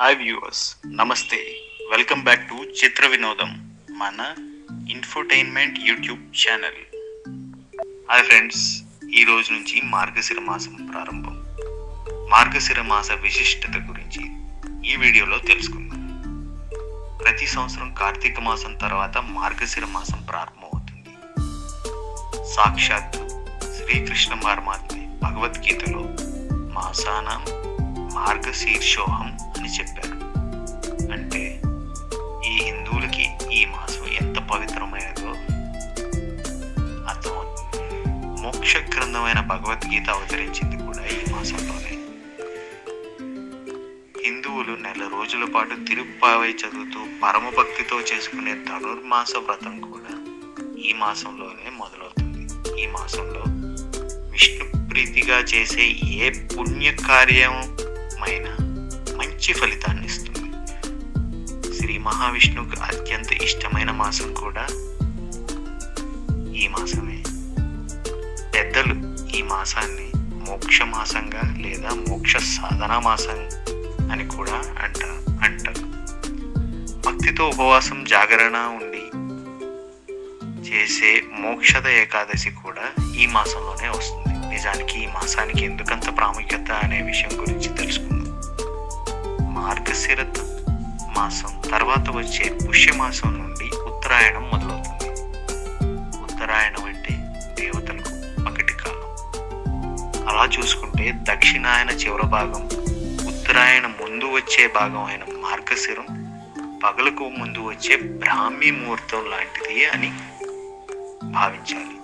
Hi viewers నమస్తే. Welcome back to Chitra Vinodam మన infotainment YouTube channel hi friends ఈ రోజు నుంచి మార్గశిర మాసం ప్రారంభం. మార్గశిర మాస విశిష్టత గురించి ఈ వీడియోలో తెలుసుకుందాం. ప్రతి సంవత్సరం కార్తీక మాసం తర్వాత మార్గశిర మాసం ప్రారంభమవుతుంది. సాక్షాత్తు శ్రీకృష్ణ పరమాత్మ భగవద్గీతలో మాసానం మార్గశీర్షోహం పవిత్రమైనదో అర్థమవుతుంది మోక్ష గ్రంథమైన భగవద్గీత అవతరించింది కూడా ఈ మాసంలోనే. హిందువులు నెల రోజుల పాటు తిరుప్పావై చదువుతూ పరమభక్తితో చేసుకునే ధనుర్మాస వ్రతం కూడా ఈ మాసంలోనే మొదలవుతుంది. ఈ మాసంలో విష్ణు ప్రీతిగా చేసే ఏ పుణ్యకార్యమైనా మంచి ఫలితాన్ని ఇస్తుంది. శ్రీ మహావిష్ణువుకు అత్యంత ఇష్టమైన మాసం కూడా ఈ మాసమే. పెద్దలు ఈ మాసాన్ని మోక్ష మాసంగా లేదా మోక్ష సాధన మాసం అని కూడా అంటారు అంటారు. భక్తితో ఉపవాసం జాగరణ ఉండి చేసే మోక్షద ఏకాదశి కూడా ఈ మాసంలోనే వస్తుంది. నిజానికి ఈ మాసానికి ఎందుకంత ప్రాముఖ్యత అనే విషయం గురించి తెలుసుకుంటాం మాసం తర్వాత వచ్చే పుష్యమాసం నుండి ఉత్తరాయణం మొదలవుతుంది. ఉత్తరాయణం అంటే దేవతలకు పగటి కాలం అలా చూసుకుంటే దక్షిణాయన చివర భాగం ఉత్తరాయణ ముందు వచ్చే భాగం అయిన మార్గశిరం పగలకు ముందు వచ్చే బ్రాహ్మీ ముహూర్తం లాంటిది అని భావించాలి.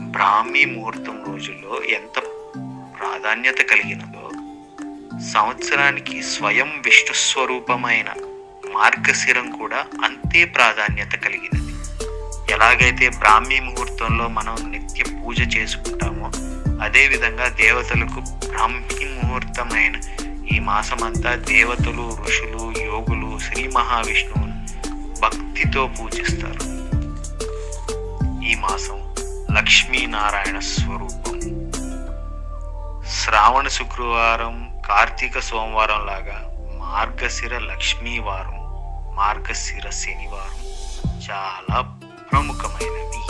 బ్రాహ్మీ ముహూర్తం రోజుల్లో ఎంత ప్రాధాన్యత కలిగినదో సంవత్సరానికి స్వయం విష్ణు స్వరూపమైన మార్గశిరం కూడా అంతే ప్రాధాన్యత కలిగినది. ఎలాగైతే బ్రాహ్మీ ముహూర్తంలో మనం నిత్య పూజ చేసుకుంటామో అదేవిధంగా దేవతలకు బ్రాహ్మీ ముహూర్తమైన ఈ మాసమంతా దేవతలు ఋషులు యోగులు శ్రీ మహావిష్ణువును భక్తితో పూజిస్తారు. ఈ మాసం లక్ష్మీనారాయణ స్వరూపం. శ్రావణ శుక్రవారం కార్తీక సోమవారం లాగా మార్గశిర లక్ష్మీవారం. మార్గశిర శనివారం చాలా ప్రముఖమైనవి